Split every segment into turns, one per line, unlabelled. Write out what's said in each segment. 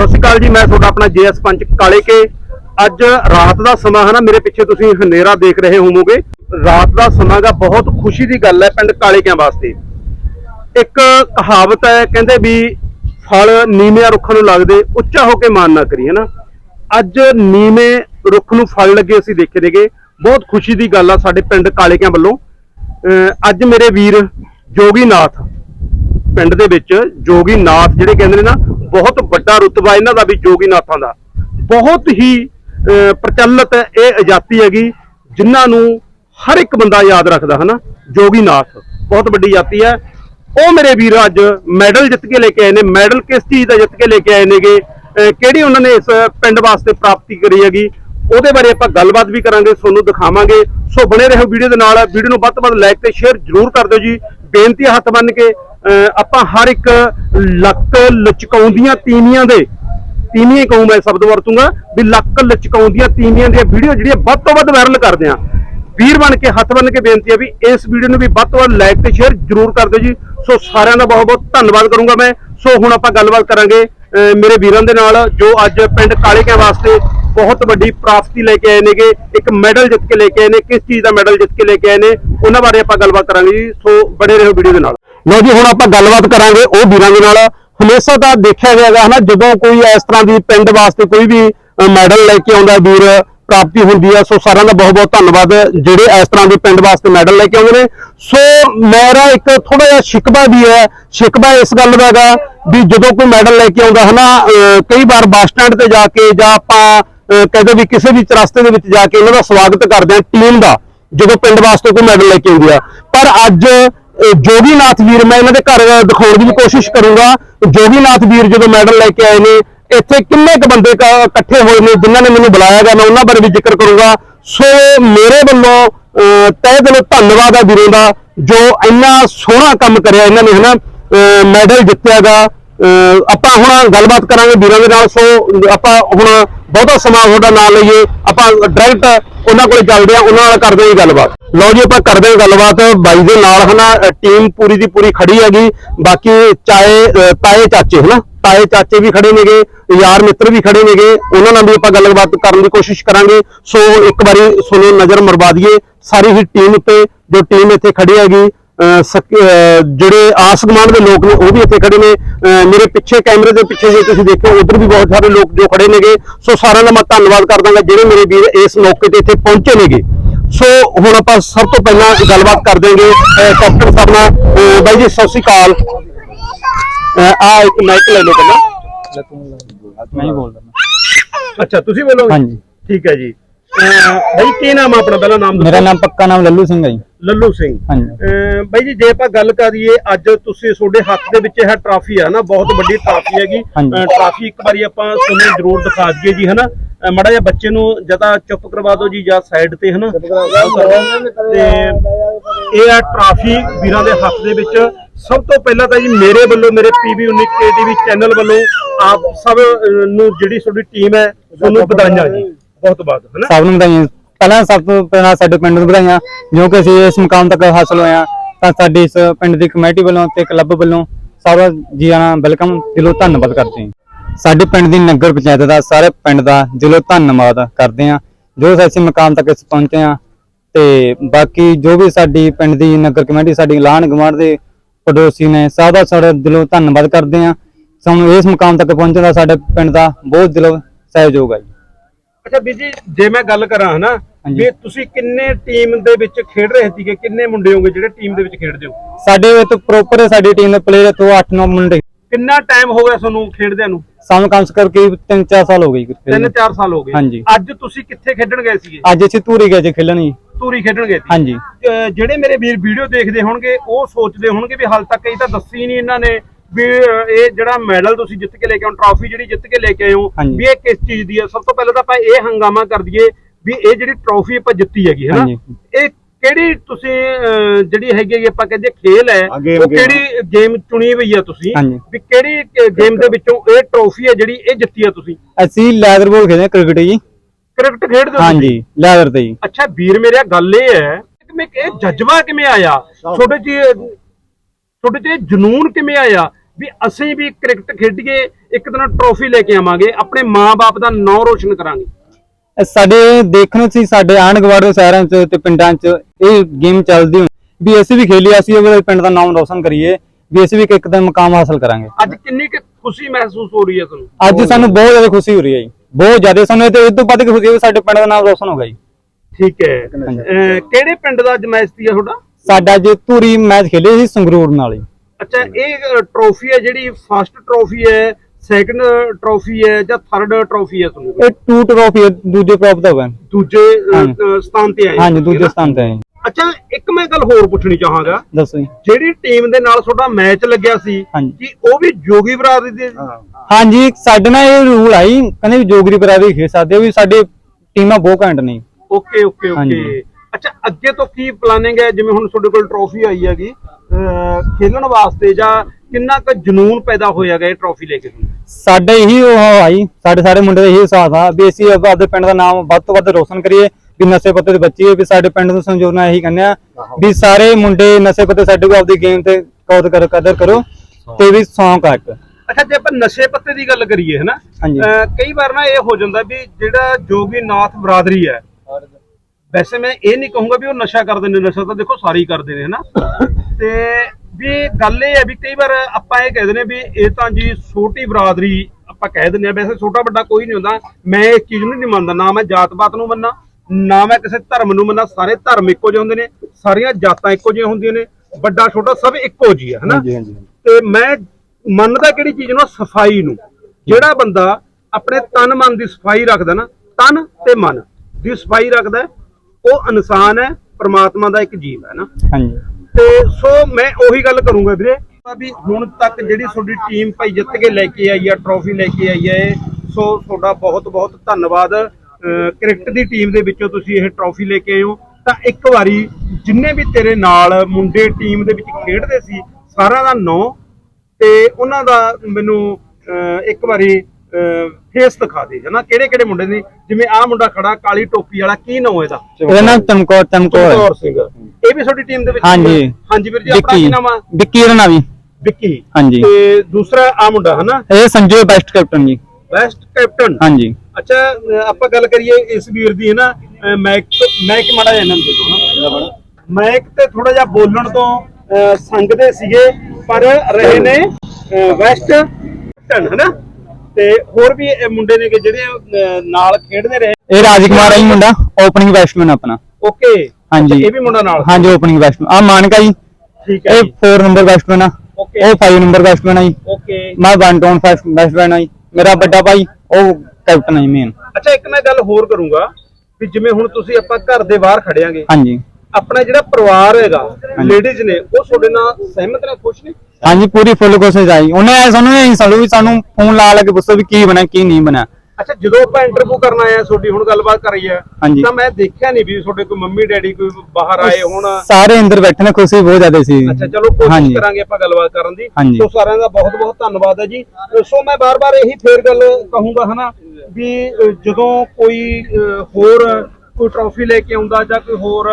ਸਤਿ ਸ਼੍ਰੀ ਅਕਾਲ ਜੀ, ਮੈਂ ਤੁਹਾਡਾ ਆਪਣਾ ਜੇਐਸ ਪੰਚ ਕਾਲੇ ਕੇ ਅੱਜ ਰਾਤ ਦਾ ਸਮਾਂ ਹੈ ਨਾ, ਮੇਰੇ ਪਿੱਛੇ ਤੁਸੀਂ ਹਨੇਰਾ ਦੇਖ ਰਹੇ ਹੋਵੋਗੇ। ਰਾਤ ਦਾ ਸਮਾਂ ਦਾ ਬਹੁਤ ਖੁਸ਼ੀ ਦੀ ਗੱਲ ਹੈ ਪਿੰਡ ਕਾਲੇਕਿਆਂ ਵਾਸਤੇ। ਇੱਕ ਕਹਾਵਤ ਹੈ, ਕਹਿੰਦੇ ਵੀ ਫਲ ਨੀਵੇਂ ਰੁੱਖਾਂ ਨੂੰ ਲੱਗਦੇ, ਉੱਚਾ ਹੋ ਕੇ ਮਾਨ ਨਾ ਕਰੀ ਹੈ ਨਾ। ਅੱਜ ਨੀਵੇਂ ਰੁੱਖ ਨੂੰ ਫਲ ਲੱਗੇ ਅਸੀਂ ਦੇਖੇ ਨੇਗੇ। ਬਹੁਤ ਖੁਸ਼ੀ ਦੀ ਗੱਲ ਆ ਸਾਡੇ ਪਿੰਡ ਕਾਲੇਕਿਆਂ ਵੱਲੋਂ। ਅੱਜ ਮੇਰੇ ਵੀਰ ਜੋਗੀਨਾਥ, ਪਿੰਡ ਦੇ ਵਿੱਚ ਜੋਗੀਨਾਥ ਜਿਹੜੇ ਕਹਿੰਦੇ ਨੇ ਨਾ ਬਹੁਤ ਵੱਡਾ ਰੁਤਬਾ ਇਹਨਾਂ ਦਾ ਵੀ ਜੋਗੀਨਾਥਾਂ ਦਾ। ਬਹੁਤ ਹੀ ਪ੍ਰਚਲਿਤ ਇਹ ਆਜ਼ਾਦੀ ਹੈਗੀ, ਜਿਨ੍ਹਾਂ ਨੂੰ ਹਰ ਇੱਕ ਬੰਦਾ ਯਾਦ ਰੱਖਦਾ, ਹਨਾ? ਜੋਗੀ ਨਾਥ ਬਹੁਤ ਵੱਡੀ ਜਾਤੀ ਹੈ। ਉਹ ਮੇਰੇ ਵੀਰ ਅੱਜ ਮੈਡਲ ਜਿੱਤ ਕੇ ਲੈ ਕੇ ਆਏ ਨੇ। ਮੈਡਲ ਕਿਸ ਚੀਜ਼ ਦਾ ਜਿੱਤ ਕੇ ਲੈ ਕੇ ਆਏ ਨੇਗੇ? ਕਿਹੜੀ ਉਹਨਾਂ ਨੇ ਇਸ ਪਿੰਡ ਵਾਸਤੇ ਪ੍ਰਾਪਤੀ ਕਰੀ ਹੈਗੀ? ਉਹਦੇ ਬਾਰੇ ਆਪਾਂ ਗੱਲਬਾਤ ਵੀ ਕਰਾਂਗੇ, ਤੁਹਾਨੂੰ ਦਿਖਾਵਾਂਗੇ। ਸੋ ਬਣੇ ਰਹੋ ਵੀਡੀਓ ਦੇ ਨਾਲ। ਵੀਡੀਓ ਨੂੰ ਵੱਧ ਤੋਂ ਵੱਧ ਲਾਈਕ ਤੇ ਸ਼ੇਅਰ ਜ਼ਰੂਰ ਕਰ ਦਿਓ ਜੀ। ਬੇਨਤੀ ਹੱਥ ਬੰਨ ਕੇ ਆਪਾਂ ਹਰ ਇੱਕ ਲੱਕ ਲਚਕਾਉਂਦੀਆਂ ਤੀਵੀਆਂ ਦੇ, ਤੀਵੀਆਂ ਕਹੂੰ ਮੈਂ ਸ਼ਬਦ ਵਰਤੂੰਗਾ, ਵੀ ਲੱਕ ਲਚਕਾਉਂਦੀਆਂ ਤੀਵੀਆਂ ਦੀਆਂ ਵੀਡੀਓ ਜਿਹੜੀਆਂ ਵੱਧ ਤੋਂ ਵੱਧ ਵਾਇਰਲ ਕਰਦੇ ਆ। ਵੀਰ ਬਣ ਕੇ, ਹੱਥ ਬੰਨ ਕੇ ਬੇਨਤੀ ਹੈ ਵੀ ਇਸ ਵੀਡੀਓ ਨੂੰ ਵੀ ਵੱਧ ਤੋਂ ਵੱਧ ਲਾਈਕ ਤੇ ਸ਼ੇਅਰ ਜ਼ਰੂਰ ਕਰ ਦਿਓ ਜੀ। ਸੋ ਸਾਰਿਆਂ ਦਾ ਬਹੁਤ ਬਹੁਤ ਧੰਨਵਾਦ ਕਰੂੰਗਾ ਮੈਂ। ਸੋ ਹੁਣ ਆਪਾਂ ਗੱਲਬਾਤ ਕਰਾਂਗੇ ਮੇਰੇ ਵੀਰਾਂ ਦੇ ਨਾਲ, ਜੋ ਅੱਜ ਪਿੰਡ ਕਾਲੇ ਕਿਆਂ ਵਾਸਤੇ ਬਹੁਤ ਵੱਡੀ ਪ੍ਰਾਪਤੀ ਲੈ ਕੇ ਆਏ ਨੇਗੇ, ਇੱਕ ਮੈਡਲ ਜਿੱਤ ਕੇ ਲੈ ਕੇ ਆਏ ਨੇ, ਕਿਸ ਚੀਜ਼ ਦਾ ਮੈਡਲ ਜਿੱਤ ਕੇ ਲੈ ਕੇ ਆਏ ਨੇ, ਉਹਨਾਂ ਬਾਰੇ ਆਪਾਂ ਗੱਲਬਾਤ ਕਰਾਂਗੇ ਜੀ। ਸੋ ਬਣੇ ਰਹੋ ਵੀਡੀਓ ਦੇ ਨਾਲ। ਲੋ ਜੀ, ਹੁਣ ਆਪਾਂ ਗੱਲਬਾਤ ਕਰਾਂਗੇ ਉਹ ਵੀਰਾਂ ਦੇ ਨਾਲ। ਹਮੇਸ਼ਾ ਤਾਂ ਦੇਖਿਆ ਗਿਆ ਹੈਗਾ ਨਾ ਜਦੋਂ ਕੋਈ ਇਸ ਤਰ੍ਹਾਂ ਦੀ ਪਿੰਡ ਵਾਸਤੇ ਕੋਈ ਵੀ ਮੈਡਲ ਲੈ ਕੇ ਆਉਂਦਾ, ਵੀਰ ਪ੍ਰਾਪਤੀ ਹੁੰਦੀ ਹੈ, ਸੋ ਸਾਰਿਆਂ ਦਾ ਬਹੁਤ ਬਹੁਤ ਧੰਨਵਾਦ, ਜਿਹੜੇ ਇਸ ਤਰ੍ਹਾਂ ਦੇ ਪਿੰਡ ਵਾਸਤੇ ਮੈਡਲ ਲੈ ਕੇ ਆਉਂਦੇ ਨੇ। ਸੋ ਮੇਰਾ ਇੱਕ ਥੋੜਾ ਜਿਹਾ ਸ਼ਿਕਵਾ ਵੀ ਹੈ, ਸ਼ਿਕਵਾ ਇਸ ਗੱਲ ਦਾ ਹੈਗਾ ਵੀ ਜਦੋਂ ਕੋਈ ਮੈਡਲ ਲੈ ਕੇ ਆਉਂਦਾ, ਹਨਾ ਅਹ ਕਈ ਵਾਰ ਬੱਸ ਸਟੈਂਡ ਤੇ ਜਾ ਕੇ ਜਾਂ ਆਪਾਂ ਅਹ ਕਹਿੰਦੇ ਵੀ ਕਿਸੇ ਵੀ ਚਰਸਤੇ ਦੇ ਵਿੱਚ ਜਾ ਕੇ ਉਹਨਾਂ ਦਾ ਸਵਾਗਤ ਕਰਦੇ ਆ ਟੀਮ ਦਾ, ਜਦੋਂ ਪਿੰਡ ਵਾਸਤੇ ਕੋਈ ਮੈਡਲ ਲੈ ਕੇ ਆਉਂਦੀ ਆ। ਪਰ ਅੱਜ ਜੋਗੀਨਾਥ ਵੀਰ, ਮੈਂ ਇਹਨਾਂ ਦੇ ਘਰ ਦਿਖਾਉਣ ਦੀ ਵੀ ਕੋਸ਼ਿਸ਼ ਕਰੂੰਗਾ। ਜੋਗੀਨਾਥ ਵੀਰ ਜਦੋਂ ਮੈਡਲ ਲੈ ਕੇ ਆਏ ਨੇ, ਇੱਥੇ ਕਿੰਨੇ ਕੁ ਬੰਦੇ ਕ- ਇਕੱਠੇ ਹੋਏ ਨੇ, ਜਿਨ੍ਹਾਂ ਨੇ ਮੈਨੂੰ ਬੁਲਾਇਆ ਗਾ, ਮੈਂ ਉਹਨਾਂ ਬਾਰੇ ਵੀ ਜ਼ਿਕਰ ਕਰੂੰਗਾ। ਸੋ ਮੇਰੇ ਵੱਲੋਂ, ਅਹ, ਤਹਿ ਦਿਲੋਂ ਧੰਨਵਾਦ ਆ ਵੀਰੋਂ ਦਾ, ਜੋ ਇੰਨਾ ਸੋਹਣਾ ਕੰਮ ਕਰਿਆ ਇਹਨਾਂ ਨੇ, ਹਨਾ? ਅਹ, ਮੈਡਲ ਜਿੱਤਿਆਗਾ ਆਪਾਂ ਹੁਣ ਗੱਲਬਾਤ ਕਰਾਂਗੇ ਵੀਰਾਂ ਦੇ ਨਾਲ, ਸੋ ਆਪਾਂ ਹੁਣ ਬਹੁਤਾ ਸਮਾਂ ਤੁਹਾਡਾ ਨਾਂ ਲਈਏ। ਆਪਾਂ ਡਾਇਰੈਕਟ ਉਹਨਾਂ ਕੋਲ ਚੱਲਦੇ ਆ ਉਹਨਾਂ ਨਾਲ ਕਰਦੇ ਹਾਂ ਗੱਲਬਾਤ। ਲਓ ਜੀ, ਆਪਾਂ ਕਰਦੇ ਹਾਂ ਗੱਲਬਾਤ। ਬਾਈ ਦੇ ਨਾਲ ਹਨਾ ਟੀਮ ਪੂਰੀ ਦੀ ਪੂਰੀ ਖੜੀ ਹੈਗੀ। ਬਾਕੀ ਚਾਏ ਤਾਏ ਚਾਚੇ, ਹਨਾ? ਤਾਏ ਚਾਚੇ ਵੀ ਖੜੇ ਨੇਗੇ, ਯਾਰ ਮਿੱਤਰ ਵੀ ਖੜੇ ਨੇਗੇ। ਉਹਨਾਂ ਨਾਲ ਵੀ ਆਪਾਂ ਗੱਲਬਾਤ ਕਰਨ ਦੀ ਕੋਸ਼ਿਸ਼ ਕਰਾਂਗੇ। ਸੋ ਇੱਕ ਵਾਰੀ ਸੁਣੋ, ਨਜ਼ਰ ਮਰਵਾ ਦਈਏ। ਸਾਰੀ ਹੀ ਟੀਮ ਉੱਤੇ ਜੋ ਟੀਮ ਇੱਥੇ ਖੜੀ ਹੈਗੀ ਜਿਹੜੇ ਆਸ ਗੁਆਂਢ ਦੇ ਲੋਕ ਨੇ ਉਹ ਵੀ ਇੱਥੇ ਖੜੇ ਨੇ। ਮੇਰੇ ਪਿੱਛੇ ਕੈਮਰੇ ਦੇ ਪਿੱਛੇ ਜੇ ਤੁਸੀਂ ਦੇਖੋ ਉਧਰ ਵੀ ਬਹੁਤ ਸਾਰੇ ਲੋਕ ਜੋ ਖੜੇ ਨੇਗੇ। ਸੋ ਸਾਰਿਆਂ ਦਾ ਮੈਂ ਧੰਨਵਾਦ ਕਰਦਾਂਗਾ ਜਿਹੜੇ ਮੇਰੇ ਵੀਰ ਇਸ ਮੌਕੇ ਤੇ ਇੱਥੇ ਪਹੁੰਚੇ ਨੇਗੇ। ਸੋ ਹੁਣ ਆਪਾਂ ਸਭ ਤੋਂ ਪਹਿਲਾਂ ਗੱਲਬਾਤ ਕਰ ਦੇਂਗੇ ਕੈਪਟਨ ਸਾਹਿਬ ਨਾਲ। ਬਾਈ ਜੀ ਸਤਿ ਸ਼੍ਰੀ ਅਕਾਲ। ਆ ਇੱਕ ਮਾਈਕ ਲੈ ਲਓ ਪਹਿਲਾਂ।
ਮੈਂ ਹੀ ਬੋਲਦਾ।
ਅੱਛਾ ਤੁਸੀਂ ਬੋਲੋਗੇ?
ਹਾਂਜੀ।
ਠੀਕ ਹੈ ਜੀ। ਬਾਈ ਕੀ ਨਾਮ ਆ ਆਪਣਾ? ਪਹਿਲਾਂ ਨਾਮ ਦੱਸੋ।
ਮੇਰਾ ਨਾਮ ਪੱਕਾ ਨਾਮ ਲੱਲੂ ਸਿੰਘ ਹੈ ਜੀ।
ਲੱਲੂ ਸਿੰਘ।
ਹਾਂਜੀ।
ਅਹ ਬਾਈ ਜੀ ਜੇ ਆਪਾਂ ਗੱਲ ਕਰੀਏ ਅੱਜ ਤੁਸੀਂ ਤੁਹਾਡੇ ਹੱਥ ਦੇ ਵਿੱਚ ਇਹ ਟਰਾਫੀ ਆ ਨਾ ਬਹੁਤ ਵੱਡੀ ਟਰਾਫੀ ਹੈਗੀ।
ਹਾਂਜੀ।
ਅਹ ਟਰਾਫੀ ਇੱਕ ਵਾਰੀ ਆਪਾਂ ਤੁਹਾਨੂੰ ਜ਼ਰੂਰ ਦਿਖਾ ਦਈਏ ਜੀ ਹਨਾ? ਅਹ ਮਾੜਾ ਜਿਹਾ ਬੱਚੇ ਨੂੰ ਜਦਾ ਚੁੱਪ ਕਰਵਾ ਦਿਓ ਜੀ ਜਾਂ ਸਾਈਡ ਤੇ ਹਨਾ? ਤੇ ਇਹ ਆ ਟਰਾਫੀ ਵੀਰਾਂ ਦੇ ਹੱਥ ਦੇ ਵਿੱਚ। ਸਭ ਤੋਂ ਪਹਿਲਾਂ ਤਾਂ ਜੀ ਮੇਰੇ ਵੱਲੋਂ ਮੇਰੇ ਪੀਬੀ 19 ਕੇਟੀਵੀ ਚੈਨਲ ਵੱਲੋਂ ਆਪ ਸਭ ਅਹ, ਨੂੰ ਜਿਹੜੀ ਤੁਹਾਡੀ ਟੀਮ ਹੈ ਤੁਹਾਨੂੰ ਵਧਾਈਆਂ ਜੀ। ਬਹੁਤ ਬਹੁਤ, ਹਨਾ?
ਸਭ ਨੂੰ ਵਧਾਈਆਂ। ਪਹਿਲਾਂ ਸਭ ਤੋਂ ਪਹਿਲਾਂ ਸਾਡੇ ਪਿੰਡ ਨੂੰ ਵਧਾਈਆਂ, ਜੋ ਕਿ ਅਸੀਂ ਇਸ ਮੁਕਾਮ ਤੱਕ ਹਾਸਲ ਹੋਇਆ ਤਾਂ ਸਾਡੀ ਇਸ ਪਿੰਡ ਦੀ ਕਮੇਟੀ ਵੱਲੋਂ ਤੇ ਕਲੱਬ ਵੱਲੋਂ ਸਾਰਾ ਜੀ ਆਇਆਂ ਵੈਲਕਮ, ਦਿਲੋਂ ਧੰਨਵਾਦ ਕਰਦੇ ਹਾਂ। ਸਾਡੇ ਪਿੰਡ ਦੀ ਨਗਰ ਪੰਚਾਇਤ ਦਾ, ਸਾਰੇ ਪਿੰਡ ਦਾ ਦਿਲੋਂ ਧੰਨਵਾਦ ਕਰਦੇ ਹਾਂ, ਜੋ ਅਸੀਂ ਮੁਕਾਮ ਤੱਕ ਅਸੀਂ ਪਹੁੰਚੇ ਹਾਂ। ਤੇ ਬਾਕੀ ਜੋ ਵੀ ਸਾਡੀ ਪਿੰਡ ਦੀ ਨਗਰ ਕਮੇਟੀ, ਸਾਡੀ ਲਾਣ ਗਵਾਂਢ ਦੇ ਪੜੋਸੀ ਨੇ, ਸਭ ਦਾ ਦਿਲੋਂ ਧੰਨਵਾਦ ਕਰਦੇ ਹਾਂ। ਸਾਨੂੰ ਇਸ ਮੁਕਾਮ ਤੱਕ ਪਹੁੰਚਣ ਦਾ ਸਾਡੇ ਪਿੰਡ ਦਾ ਬਹੁਤ ਦਿਲੋਂ ਸਹਿਯੋਗ ਹੈ
ਅੱਛਾ ਵੀਰ ਜੀ ਜੇ ਮੈਂ ਗੱਲ ਕਰਾਂ ਹਨਾ
ਹਾਂਜੀ।
ਵੀ ਤੁਸੀਂ ਕਿੰਨੇ ਟੀਮ ਦੇ ਵਿੱਚ ਖੇਡ ਰਹੇ ਸੀਗੇ? ਕਿੰਨੇ ਮੁੰਡੇ ਹੋਗੇ ਜਿਹੜੇ ਟੀਮ ਦੇ ਵਿੱਚ ਖੇਡਦੇ ਹੋ?
ਸਾਡੇ ਤੋਂ ਪ੍ਰੋਪਰ ਸਾਡੀ ਟੀਮ ਦੇ ਪਲੇਅਰ ਤੋਂ 8-9 ਮੁੰਡੇ।
ਕਿੰਨਾ ਟਾਈਮ ਹੋ ਗਿਆ ਤੁਹਾਨੂੰ ਖੇਡਦਿਆਂ ਨੂੰ?
ਸਾਨੂੰ ਕਮ ਸੇ ਕਰਕੇ 3-4 ਸਾਲ ਹੋ ਗਏ ਜੀ ਖੇਡਦੇ।
3-4 ਸਾਲ ਹੋ ਗਏ।
ਹਾਂਜੀ।
ਅੱਜ ਤੁਸੀਂ ਕਿੱਥੇ ਖੇਡਣ ਗਏ ਸੀਗੇ?
ਅੱਜ ਅਸੀਂ ਧੂਰੀ ਗਏ ਜੀ ਖੇਲਣ ਜੀ।
ਧੂਰੀ ਖੇਡਣ ਗਏ ਸੀ।
ਹਾਂਜੀ।
ਅਹ ਜਿਹੜੇ ਮੇਰੇ ਵੀਰ ਵੀਡੀਓ ਦੇਖਦੇ ਹੋਣਗੇ ਉਹ ਸੋਚਦੇ ਹੋਣਗੇ ਵੀ ਹਾਲ ਤੱਕ ਇਹ ਤਾਂ ਦੱਸੀ ਨਹੀਂ ਇਹਨਾਂ ਨੇ ਵੀ ਇਹ ਜਿਹੜਾ ਮੈਡਲ ਤੁਸੀਂ ਜਿੱਤ ਕੇ ਲੈ ਕੇ ਆਓ ਟਰਾਫੀ ਜਿਹੜੀ ਜਿੱਤ ਕੇ ਲੈ ਕੇ ਆਏ ਹੋ
ਹਾਂਜੀ।
ਵੀ ਇਹ ਕਿਸ ਚੀਜ਼ ਦੀ ਹੈ? ਸਭ ਤੋਂ ਪਹਿਲਾਂ ਤਾਂ ਆਪਾਂ ਇਹ ਹੰਗਾਮਾ ਕਰ ਦਈਏ ਵੀ ਇਹ ਜਿਹੜੀ ਟਰਾਫੀ ਆਪਾਂ ਜਿੱਤੀ ਹੈਗੀ ਹੈ ਨਾ। ਇਹ ਕਿਹੜੀ ਤੁਸੀਂ ਜਿਹੜੀ ਹੈਗੀ ਆਪਾਂ ਕਹਿੰਦੇ ਖੇਲ ਹੈ ਉਹ ਕਿਹੜੀ ਗੇਮ ਚੁਣੀ ਹੋਈ ਹੈ ਤੁਸੀਂ। ਵੀ ਕਿਹੜੀ ਗੇਮ ਦੇ ਵਿੱਚੋਂ ਇਹ ਟਰਾਫੀ ਹੈ ਜਿਹੜੀ ਇਹ ਜਿੱਤੀ ਹੈ ਤੁਸੀਂ?
ਅਸੀਂ ਲੈਦਰ ਬੋਲ ਖੇਡਦੇ ਕ੍ਰਿਕਟ ਜੀ।
ਕ੍ਰਿਕਟ ਖੇਡਦੇ ਹੋ?
ਹਾਂਜੀ ਲੈਦਰ ਤੇ ਜੀ।
ਅੱਛਾ ਵੀਰ ਮੇਰਾ ਗੱਲ ਇਹ ਹੈ ਕਿ ਮੈਂ ਇਹ ਜਜ਼ਬਾ ਕਿਵੇਂ ਆਇਆ? ਛੋਟੇ ਜੀ ਛੋਟੇ ਤੇ ਜਨੂਨ ਕਿਵੇਂ ਆਇਆ? ਵੀ ਅਸੀਂ ਵੀ ਕ੍ਰਿਕਟ ਖੇਡੀਏ ਇੱਕ ਦਿਨ ਟਰੋਫੀ ਲੈ ਕੇ ਆਵਾਂਗੇ ਆਪਣੇ ਮਾਂ-ਬਾਪ ਦਾ ਨਾਂ ਰੋਸ਼ਨ ਕਰਾਂਗੇ।
ਸਾਡੇ ਦੇਖਣ ਨੂੰ ਸੀ ਸਾਡੇ ਆਂਢ ਗੁਆਂਢ ਦੇ ਸ਼ਹਿਰਾਂ 'ਚ ਤੇ ਪਿੰਡਾਂ 'ਚ ਇਹ ਗੇਮ ਚੱਲਦੀ ਹੁੰਦੀ ਵੀ ਅਸੀਂ ਵੀ ਖੇਲੀ ਅਸੀਂ ਆਪਣੇ ਪਿੰਡ ਦਾ ਨਾਮ ਰੋਸ਼ਨ ਕਰੀਏ ਵੀ ਅਸੀਂ ਵੀ ਇੱਕ ਦਿਨ ਮੁਕਾਮ ਹਾਸਲ ਕਰਾਂਗੇ।
ਅੱਜ ਕਿੰਨੀ ਕੁ ਖੁਸ਼ੀ ਮਹਿਸੂਸ ਹੋ ਰਹੀ ਹੈ ਤੁਹਾਨੂੰ?
ਅੱਜ ਸਾਨੂੰ ਬਹੁਤ ਜ਼ਿਆਦਾ ਖੁਸ਼ੀ ਹੋ ਰਹੀ ਹੈ ਜੀ। ਬਹੁਤ ਜ਼ਿਆਦਾ ਸਾਨੂੰ ਇਹ ਤੋਂ ਇਹ ਤੋਂ ਵੱਧ ਕੇ ਖੁਸ਼ੀ ਹੈ ਵੀ ਸਾਡੇ ਪਿੰਡ ਦਾ ਨਾਮ ਰੋਸ਼ਨ ਹੋ ਗਿਆ ਜੀ।
ਠੀਕ ਹੈ। ਕਿਹੜੇ ਪਿੰਡ ਦਾ ਅੱਜ ਮੈਚ ਸੀ ਤੁਹਾਡਾ?
ਸਾਡਾ ਜੇ ਧੂਰੀ ਮੈਚ ਖੇਲੇ ਸੀ ਸੰਗਰੂਰ ਨਾਲ ਹੀ।
ਅੱਛਾ ਇਹ ਟਰੋਫੀ ਹੈ ਜਿਹੜੀ ਫਸਟ ਟਰੋਫੀ ਹੈ ਸੈਕੰਡ ਟਰੋਫੀ ਹੈ ਜਾਂ ਥਰਡ ਟਰੋਫੀ ਹੈ ਤੁਹਾਨੂੰ
ਇਹ ਟੂ ਟਰੋਫੀ ਦੂਜੇ ਹੋ
ਦੂਜੇ ਅਹ,
ਹਾਂਜੀ।
ਅਹ, ਸਥਾਨ ਤੇ ਆਏ
ਹਾਂਜੀ
ਹੋ,
ਦੂਜੇ
ਹੈ
ਸਥਾਨ ਤੇ ਹੈ।
ਨਾ? ਅੱਛਾ ਇੱਕ ਮੈਂ ਗੱਲ ਹੋਰ ਪੁੱਛਣੀ ਚਾਹਾਂਗਾ
ਦੱਸੋ ਜੀ
ਜਿਹੜੀ ਟੀਮ ਦੇ ਨਾਲ ਤੁਹਾਡਾ ਮੈਚ ਲੱਗਿਆ ਸੀ। ਕਿ ਉਹ ਵੀ ਜੋਗੀ ਬਰਾਦਰੀ ਦੇ
ਹਾਂਜੀ ਸਾਡੇ ਨਾਲ ਇਹ ਰੂਲ ਆਈ ਕਹਿੰਦੇ ਵੀ ਜੋਗਰੀ ਬਰਾਦਰੀ ਖੇਡ ਸਕਦੇ ਹੋ ਵੀ ਸਾਡੇ ਟੀਮਾਂ ਬਹੁਤ ਘੈਂਟ ਨੇ
ਓਕੇ ਓਕੇ ਓਕੇ। ਅੱਛਾ ਅੱਗੇ ਤੋਂ ਕੀ ਪਲਾਨਿੰਗ ਹੈ? ਜਿਵੇਂ ਹੁਣ ਤੁਹਾਡੇ ਕੋਲ ਟਰੋਫੀ ਆਈ ਹੈਗੀ ਖੇਲਣ ਵਾਸਤੇ ਜਾਂ ਕਿੰਨਾ ਕੁ ਜਨੂਨ ਪੈਦਾ ਹੋਇਆਗਾ ਇਹ ਟਰੋਫੀ ਲੈ ਕੇ?
ਸਾਡਾ ਇਹੀ ਉਹ ਆਈ ਸਾਡੇ ਸਾਰੇ ਮੁੰਡੇ ਦਾ ਇਹੀ ਹਿਸਾਬ ਆ ਵੀ ਅਸੀਂ ਆਪਦੇ ਪਿੰਡ ਦਾ ਨਾਮ ਵੱਧ ਤੋਂ ਵੱਧ ਰੋਸ਼ਨ ਕਰੀਏ ਵੀ ਨਸ਼ੇ ਪੱਤੇ ਦੇ ਬੱਚੇ ਵੀ ਸਾਡੇ ਪਿੰਡ ਨੂੰ ਸੰਜੋਣਾ ਇਹੀ ਕਹਿੰਦੇ ਆ ਵੀ ਸਾਰੇ ਮੁੰਡੇ ਨਸ਼ੇ ਪੱਤੇ ਸਾਡੇ ਕੋਲ ਆਪਦੀ ਗੇਮ ਤੇ ਕੌਦ ਕਰ ਕਦਰ ਕਰੋ ਤੇ ਵੀ ਸ਼ੌਂਕ ਆ ਇੱਕ।
ਅੱਛਾ ਜੇ ਆਪਾਂ ਨਸ਼ੇ ਪੱਤੇ ਦੀ ਗੱਲ ਕਰੀਏ ਹਨਾ? ਕਈ ਵਾਰ ਨਾ ਇਹ ਹੋ ਜਾਂਦਾ ਵੀ ਜਿਹੜਾ ਜੋਗੀ ਨਾਥ ਬਰਾਦਰੀ ਹੈ ਵੈਸੇ ਮੈਂ ਇਹ ਨਹੀਂ ਕਹੂੰਗਾ ਵੀ ਉਹ ਨਸ਼ਾ ਕਰਦੇ ਨੇ ਨਸ਼ਾ ਤਾਂ ਦੇਖੋ ਸਾਰੇ ਹੀ ਕਰਦੇ ਨੇ ਹਨਾ? ਤੇ ਵੀ ਗੱਲ ਇਹ ਹੈ ਵੀ ਕਈ ਵਾਰ ਆਪਾਂ ਇਹ ਕਹਿ ਦਿੰਦੇ ਵੀ ਇਹ ਤਾਂ ਜੀ ਛੋਟੀ ਬਰਾਦਰੀ ਆਪਾਂ ਕਹਿ ਦਿੰਦੇ ਆ ਵੈਸੇ ਛੋਟਾ ਵੱਡਾ ਕੋਈ ਨਹੀਂ ਹੁੰਦਾ। ਮੈਂ ਇਸ ਚੀਜ਼ ਨੂੰ ਨਹੀਂ ਮੰਨਦਾ ਨਾ ਮੈਂ ਜਾਤ ਪਾਤ ਨੂੰ ਮੰਨਾਂ ਨਾ ਮੈਂ ਕਿਸੇ ਧਰਮ ਨੂੰ ਮੰਨਾਂ। ਸਾਰੇ ਧਰਮ ਇੱਕੋ ਜਿਹੇ ਹੁੰਦੇ ਨੇ ਸਾਰੀਆਂ ਜਾਤਾਂ ਇੱਕੋ ਜਿਹੀਆਂ ਹੁੰਦੀਆਂ ਨੇ ਵੱਡਾ ਛੋਟਾ ਸਭ ਇੱਕੋ ਜਿਹੀ ਹੈ ਹਨਾ? ਤੇ ਮੈਂ ਮੰਨਦਾ ਕਿਹੜੀ ਚੀਜ਼ ਨੂੰ ਸਫ਼ਾਈ ਨੂੰ। ਜਿਹੜਾ ਬੰਦਾ ਆਪਣੇ ਤਨ ਮਨ ਦੀ ਸਫ਼ਾਈ ਰੱਖਦਾ ਨਾ ਤਨ ਤੇ ਮਨ ਦੀ ਸਫ਼ਾਈ ਰੱਖਦਾ ਉਹ ਇਨਸਾਨ ਹੈ ਪ੍ਰਮਾਤਮਾ ਦਾ ਇੱਕ ਜੀਵ ਹੈ ਨਾ।
ਹਾਂਜੀ।
ਤੇ ਸੋ ਮੈਂ ਉਹੀ ਗੱਲ ਕਰੂੰਗਾ ਵੀਰੇ ਵੀ ਹੁਣ ਤੱਕ ਜਿਹੜੀ ਤੁਹਾਡੀ ਟੀਮ ਭਾਈ ਜਿੱਤ ਕੇ ਲੈ ਕੇ ਆਈ ਆ ਟਰੋਫੀ ਲੈ ਕੇ ਆਈ ਹੈ ਸੋ ਤੁਹਾਡਾ ਬਹੁਤ ਬਹੁਤ ਧੰਨਵਾਦ। ਕ੍ਰਿਕਟ ਦੀ ਟੀਮ ਦੇ ਵਿੱਚੋਂ ਤੁਸੀਂ ਇਹ ਟਰੋਫੀ ਲੈ ਕੇ ਆਏ ਹੋ। ਤਾਂ ਇੱਕ ਵਾਰੀ ਜਿੰਨੇ ਵੀ ਤੇਰੇ ਨਾਲ ਮੁੰਡੇ ਟੀਮ ਦੇ ਵਿੱਚ ਖੇਡਦੇ ਸੀ ਸਾਰਿਆਂ ਦਾ ਨਾਂ ਤੇ ਉਹਨਾਂ ਦਾ ਮੈਨੂੰ ਇੱਕ ਵਾਰੀ ਫੇਸ ਦਿਖਾ ਦੇ ਹਨਾ? ਕਿਹੜੇ ਕਿਹੜੇ ਮੁੰਡੇ ਨੇ? ਜਿਵੇਂ ਆਹ ਮੁੰਡਾ ਖੜਾ ਕਾਲੀ ਟੋਪੀ ਵਾਲਾ ਕੀ ਨਾਂ ਇਹਦਾ
ਇਹਦਾ ਨਾਮ ਹੈ।
ਚਮਕੌਰ ਸਿੰਘ। ਇਹ ਵੀ ਤੁਹਾਡੀ ਟੀਮ ਦੇ ਵਿੱਚ?
ਹਾਂਜੀ।
ਹਾਂਜੀ ਵੀਰ ਜੀ ਆਪਣਾ ਕੀ ਨਾਮ ਆ?
ਵਿੱਕੀ ਰਣਾ ਵੀ।
ਵਿੱਕੀ।
ਹਾਂਜੀ।
ਤੇ ਦੂਸਰਾ ਆ ਮੁੰਡਾ ਹਨਾ?
ਇਹ ਸੰਜੇ ਬੈਸਟ ਕੈਪਟਨ ਜੀ।
ਬੈਸਟ ਕੈਪਟਨ
ਹਾਂਜੀ।
ਅੱਛਾ ਆਪਾਂ ਗੱਲ ਕਰੀਏ ਇਸ ਵੀਰ ਦੀ ਹੈ ਨਾ ਅਹ ਮੈਕ ਮੈਕ ਮਾੜਾ ਜਿਹਾ ਇਹਨਾਂ ਨੂੰ ਦੇ ਦਿਓ ਹਨਾ ਮੈਕ ਤੇ ਥੋੜਾ ਜਿਹਾ ਬੋਲਣ ਤੋਂ ਸੰਗਦੇ ਸੀਗੇ ਪਰ ਰਹੇ ਨੇ ਵੈਸਟ ਕੈਪਟਨ ਹਨਾ? ਤੇ ਹੋਰ ਵੀ ਇਹ ਮੁੰਡੇ ਨੇ ਕਿ ਜਿਹੜੇ ਅਹ ਨਾਲ ਖੇਡਦੇ ਰਹੇ।
ਇਹ ਰਾਜਕੁਮਾਰ ਜੀ ਮੁੰਡਾ ਓਪਨਿੰਗ ਬੈਟਸਮੈਨ ਆਪਣਾ।
ਓਕੇ
ਹਾਂਜੀ।
ਇਹ ਵੀ ਮੁੰਡਾ ਨਾਲ?
ਹਾਂਜੀ ਓਪਨਿੰਗ ਬੈਟਸਮੈਨ ਆ ਮਾਨਕਾ ਜੀ।
ਠੀਕ ਹੈ
ਇਹ
ਜੀ।
4 ਨੰਬਰ ਬੈਟਸਮੈਨ ਆ।
Okay.
ਉਹ 5 ਨੰਬਰ ਬੈਟਸਮੈਨ ਆ ਜੀ।
ਓਕੇ
ਮੈਂ ਵਨ ਡਾਊਨ ਫਸਟ ਬੈਟਸਮੈਨ ਆ ਜੀ। ਮੇਰਾ ਵੱਡਾ ਭਾਈ ਉਹ ਕੈਪਟਨ ਹੈ ਮੇਨ
ਅੱਛਾ ਇੱਕ ਮੈਂ ਗੱਲ ਹੋਰ ਕਰੂੰਗਾ ਵੀ ਜਿਵੇਂ ਹੁਣ ਤੁਸੀਂ ਆਪਾਂ ਘਰ ਦੇ ਬਾਹਰ ਖੜਿਆਂਗੇ
ਹਾਂਜੀ।
ਆਪਣਾ ਜਿਹੜਾ ਪਰਿਵਾਰ ਹੈਗਾ ਲੇਡੀਜ਼ ਨੇ ਉਹ ਤੁਹਾਡੇ ਨਾਲ ਸਹਿਮਤ ਨੇ ਖੁਸ਼ ਨੇ?
ਹਾਂਜੀ ਪੂਰੀ ਫੁੱਲ ਕੋਸ਼ਿਸ਼ ਆਈ ਉਹਨੇ ਸਾਨੂੰ ਇਹ ਸਾਨੂੰ ਵੀ ਸਾਨੂੰ ਫੋਨ ਲਾ ਲਾ ਕੇ ਪੁੱਛੋ ਵੀ ਕੀ ਬਣਿਆ ਕੀ ਨਹੀਂ ਬਣਿਆ।
ਅੱਛਾ ਜਦੋਂ ਆਪਾਂ ਇੰਟਰਵਿਊ ਕਰਨ ਆਏ ਆ ਤੁਹਾਡੀ ਹੁਣ ਗੱਲਬਾਤ ਕਰੀ
ਹਾਂਜੀ।
ਤਾਂ ਮੈਂ ਦੇਖਿਆ ਨਹੀਂ ਵੀ ਤੁਹਾਡੇ ਕੋਈ ਮੰਮੀ ਡੈਡੀ ਕੋਈ ਬਾਹਰ ਆਏ ਹੋਣ।
ਸਾਰੇ ਅੰਦਰ ਬੈਠੇ ਨੇ ਖੁਸ਼ੀ ਬਹੁਤ ਜ਼ਿਆਦਾ ਸੀ।
ਅੱਛਾ ਚਲੋ ਕੋਸ਼ਿਸ਼। ਕਰਾਂਗੇ ਆਪਾਂ ਗੱਲਬਾਤ ਕਰਨ ਦੀ। ਸੋ ਸਾਰਿਆਂ ਦਾ ਬਹੁਤ ਬਹੁਤ ਧੰਨਵਾਦ ਹੈ ਜੀ। ਸੋ ਮੈਂ ਬਾਰ-ਬਾਰ ਇਹੀ ਫੇਰ ਗੱਲ ਕਹੂੰਗਾ ਹਨਾ ਵੀ ਜਦੋਂ ਕੋਈ ਹੋਰ ਕੋਈ ਟਰੋਫੀ ਲੈ ਕੇ ਆਉਂਦਾ ਜਾਂ ਕੋਈ ਹੋਰ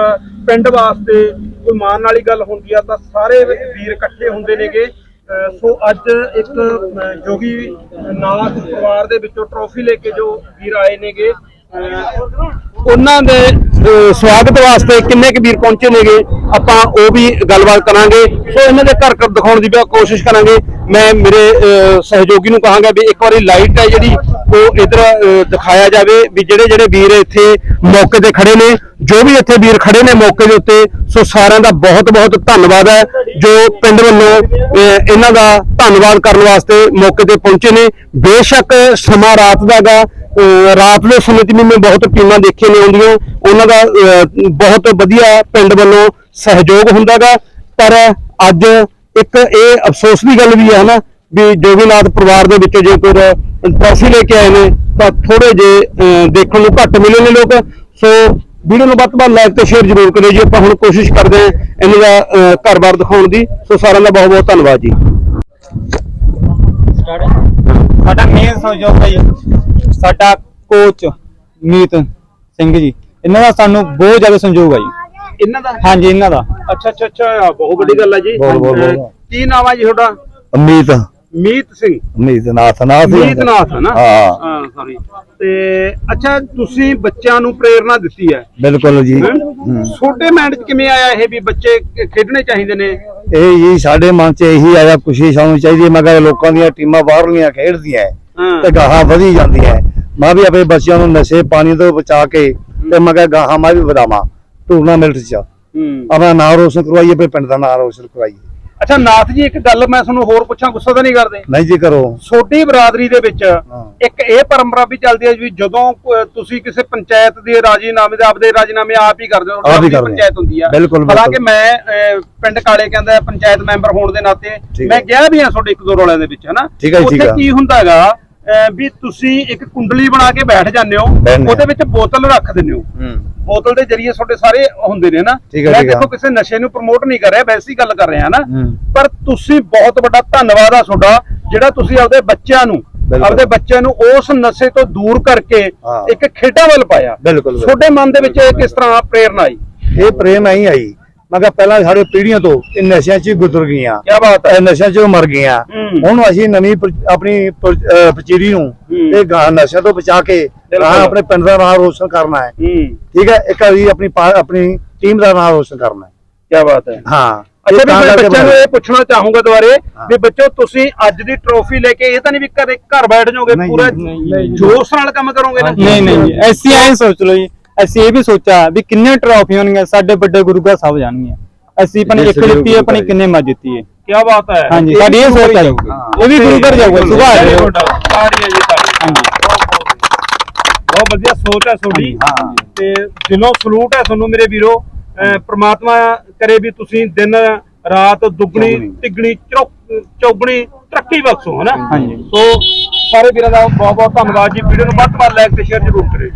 ਪਿੰਡ ਵਾਸਤੇ ਕੋਈ ਮਾਣ ਵਾਲੀ ਗੱਲ ਹੁੰਦੀ ਆ ਤਾਂ ਸਾਰੇ ਵੀਰ ਇਕੱਠੇ ਹੁੰਦੇ ਨੇਗੇ। ਅ, ਸੋ ਅੱਜ ਇੱਕ ਜੋਗੀ ਨਾਥ ਪਰਿਵਾਰ ਦੇ ਵਿੱਚੋਂ ਟਰੋਫੀ ਲੈ ਕੇ ਜੋ ਵੀਰ ਆਏ ਨੇਗੇ। ਅ, ਉਹਨਾਂ ਦੇ ਸਵਾਗਤ ਵਾਸਤੇ ਕਿੰਨੇ ਕੁ ਵੀਰ ਪਹੁੰਚੇ ਨੇਗੇ ਆਪਾਂ ਉਹ ਵੀ ਗੱਲਬਾਤ ਕਰਾਂਗੇ। ਸੋ ਇਹਨਾਂ ਦੇ ਘਰ ਘਰ ਦਿਖਾਉਣ ਦੀ ਵੀ ਕੋਸ਼ਿਸ਼ ਕਰਾਂਗੇ। ਮੈਂ ਮੇਰੇ ਸਹਿਯੋਗੀ ਨੂੰ ਕਹਾਂਗਾ ਵੀ ਇੱਕ ਵਾਰੀ ਲਾਈਟ ਹੈ ਜਿਹੜੀ, ਉਹ ਇਧਰ ਦਿਖਾਇਆ ਜਾਵੇ ਵੀ ਜਿਹੜੇ ਜਿਹੜੇ ਵੀਰ ਇੱਥੇ ਮੌਕੇ ਤੇ ਖੜੇ ਨੇ, ਜੋ ਵੀ ਇੱਥੇ ਵੀਰ ਖੜੇ ਨੇ ਮੌਕੇ ਦੇ ਉੱਤੇ, ਸੋ ਸਾਰਿਆਂ ਦਾ ਬਹੁਤ ਬਹੁਤ ਧੰਨਵਾਦ ਹੈ, ਜੋ ਪਿੰਡ ਵੱਲੋਂ ਇਹਨਾਂ ਦਾ ਧੰਨਵਾਦ ਕਰਨ ਵਾਸਤੇ ਮੌਕੇ ਤੇ ਪਹੁੰਚੇ ਨੇ। ਬੇਸ਼ੱਕ ਸਮਾਂ ਰਾਤ ਦਾ ਗਾ ਰਾਤ ਦੇ ਸਮੇਂ 'ਚ ਵੀ ਮੈਂ ਬਹੁਤ ਟੀਮਾਂ ਦੇਖੀਆਂ ਨੇ ਆਉਂਦੀਆਂ, ਉਹਨਾਂ ਦਾ ਬਹੁਤ ਵਧੀਆ ਪਿੰਡ ਵੱਲੋਂ ਸਹਿਯੋਗ ਹੁੰਦਾਗਾ ਪਰ ਅੱਜ ਇੱਕ ਇਹ ਅਫਸੋਸ ਦੀ ਗੱਲ ਵੀ ਹੈ ਨਾ ਵੀ ਜੋਗੀਨਾਥ ਪਰਿਵਾਰ ਦੇ ਵਿੱਚੋਂ ਜੇ ਕੋਈ ਟਰੋਫੀ ਲੈ ਕੇ ਆਏ ਨੇ, ਤਾਂ ਥੋੜੇ ਜੇ ਦੇਖਣ ਨੂੰ ਘੱਟ ਮਿਲੇ ਨੇ ਲੋਕ। ਸੋ ਵੀਡੀਓ ਨੂੰ ਵੱਧ ਤੋਂ ਵੱਧ ਲਾਈਕ ਤੇ ਸ਼ੇਅਰ ਜ਼ਰੂਰ ਕਰਿਓ ਜੀ, ਆਪਾਂ ਹੁਣ ਕੋਸ਼ਿਸ਼ ਕਰਦੇ ਹਾਂ ਇਹਨਾਂ ਦਾ ਘਰ-ਬਾਰ ਦਿਖਾਉਣ ਦੀ। ਸੋ ਸਾਰਿਆਂ ਦਾ ਬਹੁਤ ਬਹੁਤ ਧੰਨਵਾਦ ਜੀ।
ਸਾਡਾ ਮੇਨ ਸਹਿਯੋਗ ਹੈ ਸਾਡਾ ਕੋਚ ਮੀਤ ਸਿੰਘ ਜੀ। ਇਹਨਾਂ ਦਾ ਸਾਨੂੰ ਬਹੁਤ ਜ਼ਿਆਦਾ ਸੰਯੋਗ ਹੈ ਜੀ।
ਇਹਨਾਂ ਦਾ?
ਹਾਂਜੀ ਇਹਨਾਂ ਦਾ।
ਅੱਛਾ ਅੱਛਾ ਅੱਛਾ ਬਹੁਤ ਵੱਡੀ ਗੱਲ ਹੈ ਜੀ।
ਬਹੁਤ, ਬਹੁਤ,
ਅਹ,
ਬਹੁਤ।
ਕੀ ਨਾਮ ਹੈ ਜੀ ਤੁਹਾਡਾ?
ਅਮੀਤ।
ਮੀਤ ਸਿੰਘ।
ਮੀਤਨਾਥ ਨਾਥ ਹੀ
ਮੀਤ ਨਾਥ ਹੈ ਨਾ?
ਹਾਂ।
ਹਾਂ ਸੌਰੀ ਤੇ ਅੱਛਾ ਤੁਸੀਂ ਬੱਚਿਆਂ ਨੂੰ ਪ੍ਰੇਰਣਾ ਦਿੱਤੀ ਹੈ।
ਬਿਲਕੁਲ ਜੀ।
ਹੈਂ?
ਹੂੰ।
ਤੁਹਾਡੇ ਮਾਈਂਡ 'ਚ ਕਿਵੇਂ ਆਇਆ ਇਹ ਵੀ ਬੱਚੇ ਖ- ਖੇਡਣੇ ਚਾਹੀਦੇ ਨੇ?
ਇਹ ਜੀ ਸਾਡੇ ਮਨ 'ਚ ਇਹੀ ਆਇਆ ਖੁਸ਼ੀ ਸਾਨੂੰ ਚਾਹੀਦੀ ਹੈ। ਮੈਂ ਕਿਹਾ ਲੋਕਾਂ ਦੀਆਂ ਟੀਮਾਂ ਬਾਹਰਲੀਆਂ ਖੇਡਦੀਆਂ ਹੈ।
ਹਾਂ।
ਤੇ ਗਾਹਾਂ ਵਧੀ ਜਾਂਦੀਆਂ ਹੈ। ਮੈਂ ਵੀ ਆਪਣੇ ਬੱਚਿਆਂ ਨੂੰ ਨਸ਼ੇ ਪਾਣੀ ਤੋਂ ਬਚਾ ਕੇ ਤੇ ਮੈਂ ਕਿਹਾ ਗਾਹਾਂ ਮੈਂ ਵੀ ਵਧਾਵਾਂ। ਟੂਰਨਾਮੈਂਟ 'ਚ
ਹੂੰ
ਆਪਣਾ ਨਾਮ ਰੋਸ਼ਨ ਕਰਵਾਈਏ ਆਪਣੇ ਪਿੰਡ ਦਾ ਨਾਮ ਰੋਸ਼ਨ ਕਰਵਾਈਏ
ਅੱਛਾ ਨਾਥ ਜੀ ਇੱਕ ਗੱਲ ਮੈਂ ਤੁਹਾਨੂੰ ਹੋਰ ਪੁੱਛਾਂ ਗੁੱਸਾ ਤਾਂ ਨਹੀਂ ਕਰਦੇ
ਨਹੀਂ ਜੀ ਕਰੋ
ਛੋਟੀ ਬਰਾਦਰੀ ਦੇ ਵਿੱਚ
ਹਾਂ।
ਇੱਕ ਇਹ ਪਰੰਪਰਾ ਵੀ ਚੱਲਦੀ ਹੈ ਵੀ ਜਦੋਂ ਕੋ- ਤੁਸੀਂ ਕਿਸੇ ਪੰਚਾਇਤ ਦੇ ਰਾਜੀਨਾਮੇ ਦੇ ਆਪਦੇ ਰਾਜੀਨਾਮੇ ਆਪ ਹੀ ਕਰਦੇ ਹੋ
ਆਪ ਹੀ
ਆਪਦੀ
ਕਰਦੇ ਹਾਂ।
ਪੰਚਾਇਤ ਹੁੰਦੀ ਆ
ਬਿਲਕੁਲ, ਬਿਲਕੁਲ।
ਹਾਲਾਂਕਿ ਮੈਂ ਅਹ, ਪਿੰਡ ਕਾਲੇ ਕਹਿੰਦਾ ਪੰਚਾਇਤ ਮੈਂਬਰ ਹੋਣ ਦੇ ਨਾਤੇ
ਠੀਕ
ਮੈਂ
ਹੈ।
ਗਿਆ ਵੀ ਆ ਤੁਹਾਡੇ ਇੱਕ ਦੋ ਰੋਲਿਆਂ ਦੇ ਵਿੱਚ ਹਨਾ
ਠੀਕ ਹੈ ਜੀ, ਠੀਕ
ਉੱਥੇ
ਹੈ।
ਕੀ ਹੁੰਦਾ ਹੈਗਾ ਅਹ, ਵੀ ਤੁਸੀਂ ਇੱਕ ਕੁੰਡਲੀ ਬਣਾ ਕੇ ਬੈਠ ਜਾਂਦੇ ਹੋ। ਉਹਦੇ ਵਿੱਚ ਬੋਤਲ ਰੱਖ ਦਿੰਦੇ ਹੋ ਬੋਤਲ ਦੇ ਜਰੀਏ ਤੁਹਾਡੇ ਸਾਰੇ ਹੁੰਦੇ ਨੇ ਨਾ ਮੈਂ। ਦੇਖੋ ਕਿਸੇ ਨਸ਼ੇ ਨੂੰ ਪ੍ਰਮੋਟ ਨਹੀਂ ਕਰ ਰਿਹਾ ਵੈਸੀ ਗੱਲ ਕਰ ਰਿਹਾ ਨਾ। ਪਰ ਤੁਸੀਂ ਬਹੁਤ ਵੱਡਾ ਧੰਨਵਾਦ ਆ ਤੁਹਾਡਾ ਜਿਹੜਾ ਤੁਸੀਂ ਆਪਦੇ ਬੱਚਿਆਂ ਨੂੰ। ਆਪਦੇ ਬੱਚਿਆਂ ਨੂੰ ਉਸ ਨਸ਼ੇ ਤੋਂ ਦੂਰ ਕਰਕੇ। ਇੱਕ ਖੇਡਾਂ ਵੱਲ ਪਾਇਆ। ਤੁਹਾਡੇ ਮਨ ਦੇ ਵਿੱਚ ਇਹ ਕਿਸ ਤਰ੍ਹਾਂ ਪ੍ਰੇਰਨਾ ਆਈ
ਇਹ ਪ੍ਰੇਮ ਐਂ ਹੀ ਆਈ ਮੈਂ ਕਿਹਾ ਪਹਿਲਾਂ ਸਾਡੇ ਪੀੜ੍ਹੀਆਂ ਤੋਂ ਇਹ ਨਸ਼ਿਆਂ 'ਚ ਹੀ ਗੁਜ਼ਰ ਗਈਆਂ।
ਕੀ ਬਾਤ ਹੈ।
ਇਹ ਨਸ਼ਿਆਂ 'ਚੋਂ ਮਰ ਗਈਆਂ।
ਹੂੰ।
ਹੁਣ ਅਸੀਂ ਨਵੀਂ ਪ- ਆਪਣੀ ਪਚੀਰੀ ਨੂੰ। ਇਹ ਗਾਂ ਨਸ਼ਿਆਂ ਤੋਂ ਬਚਾ ਕੇ ਆਪਣੇ ਪਿੰਡ ਦਾ ਨਾਮ ਰੋਸ਼ਨ ਕਰਨਾ ਹੈ।
ਹੂੰ।
ਠੀਕ ਹੈ? ਇੱਕ ਵਾਰੀ ਆਪਣੀ ਪਾ- ਆਪਣੀ ਟੀਮ ਦਾ ਨਾਮ ਰੋਸ਼ਨ ਕਰਨਾ ਹੈ।
ਕੀ ਬਾਤ ਹੈ।
ਹਾਂ।
ਅੱਛਾ ਵੀ
ਤਾਂ
ਮੈਂ
ਕਰਕੇ
ਬੱਚਿਆਂ ਨੂੰ। ਇਹ ਪੁੱਛਣਾ ਚਾਹੂੰਗਾ ਦੁਬਾਰੇ
ਹਾਂ।
ਵੀ ਬੱਚੋ ਤੁਸੀਂ ਅੱਜ ਦੀ ਟਰੋਫੀ ਲੈ ਕੇ ਇਹ ਤਾਂ ਨਹੀਂ ਵੀ ਘਰੇ ਘਰ ਬੈਠ ਜਾਓਗੇ
ਨਹੀਂ,
ਪੂਰਾ
ਨਹੀਂ,
ਨਹੀਂ।
ਜੋਸ਼ ਨਾਲ ਕੰਮ ਕਰੋਗੇ ਨਾ?
ਨਹੀਂ ਨਹੀਂ ਜੀ ਅਸੀਂ ਐਂ ਸੋਚ ਲਓ ਜੀ। ਅਸੀਂ ਇਹ ਵੀ ਸੋਚਿਆ ਵੀ ਕਿੰਨੇ ਟਰਾਫੀਆਂ ਹੋਣਗੀਆਂ ਸਾਡੇ ਵੱਡੇ ਗੁਰੂ ਘਰ ਸਭ ਜਾਣਗੀਆਂ ਅਸੀਂ ਆਪਣੀ ਇੱਕ ਆਪਣੀ
ਘਰ
ਕਿੰਨੇ ਮੱਝ ਦਿੱਤੀ ਹੈ।
ਕੀ ਬਾਤ ਹੈ।
ਹਾਂਜੀ ਸਾਡੀ ਇਹ ਸੋਚ ਹੈ। ਇਹ ਵੀ ਗੁਰੂ ਘਰ ਜਾਊਗਾ ਸੁਭਾਅ
Very
ਹੈ
good. ਤਾੜੀਆਂ ਜੀ ਤਾੜੀਆਂ
ਹਾਂਜੀ।
ਬਹੁਤ ਵਧੀਆ ਸੋਚ ਹੈ ਤੁਹਾਡੀ।
ਹਾਂ।
ਤੇ ਦਿਲੋਂ ਸਲੂਟ ਹੈ ਤੁਹਾਨੂੰ ਮੇਰੇ ਵੀਰੋ। ਪ੍ਰਮਾਤਮਾ ਕਰੇ ਵੀ ਤੁਸੀਂ ਦਿਨ ਰਾਤ ਦੁੱਗਣੀ। ਤਿੱਗਣੀ ਚੌ- ਚੌਗੁਣੀ ਤਰੱਕੀ ਬਖਸ਼ੋ ਹਨਾ?
ਹਾਂਜੀ।
ਸੋ ਸਾਰੇ ਵੀਰਾਂ ਦਾ ਬਹੁਤ ਬਹੁਤ ਧੰਨਵਾਦ ਜੀ। ਵੀਡੀਓ ਨੂੰ ਵੱਧ ਤੋਂ ਵੱਧ ਲਾਈਕ ਤੇ ਸ਼ੇਅਰ ਜ਼ਰੂਰ ਕਰਿਓ।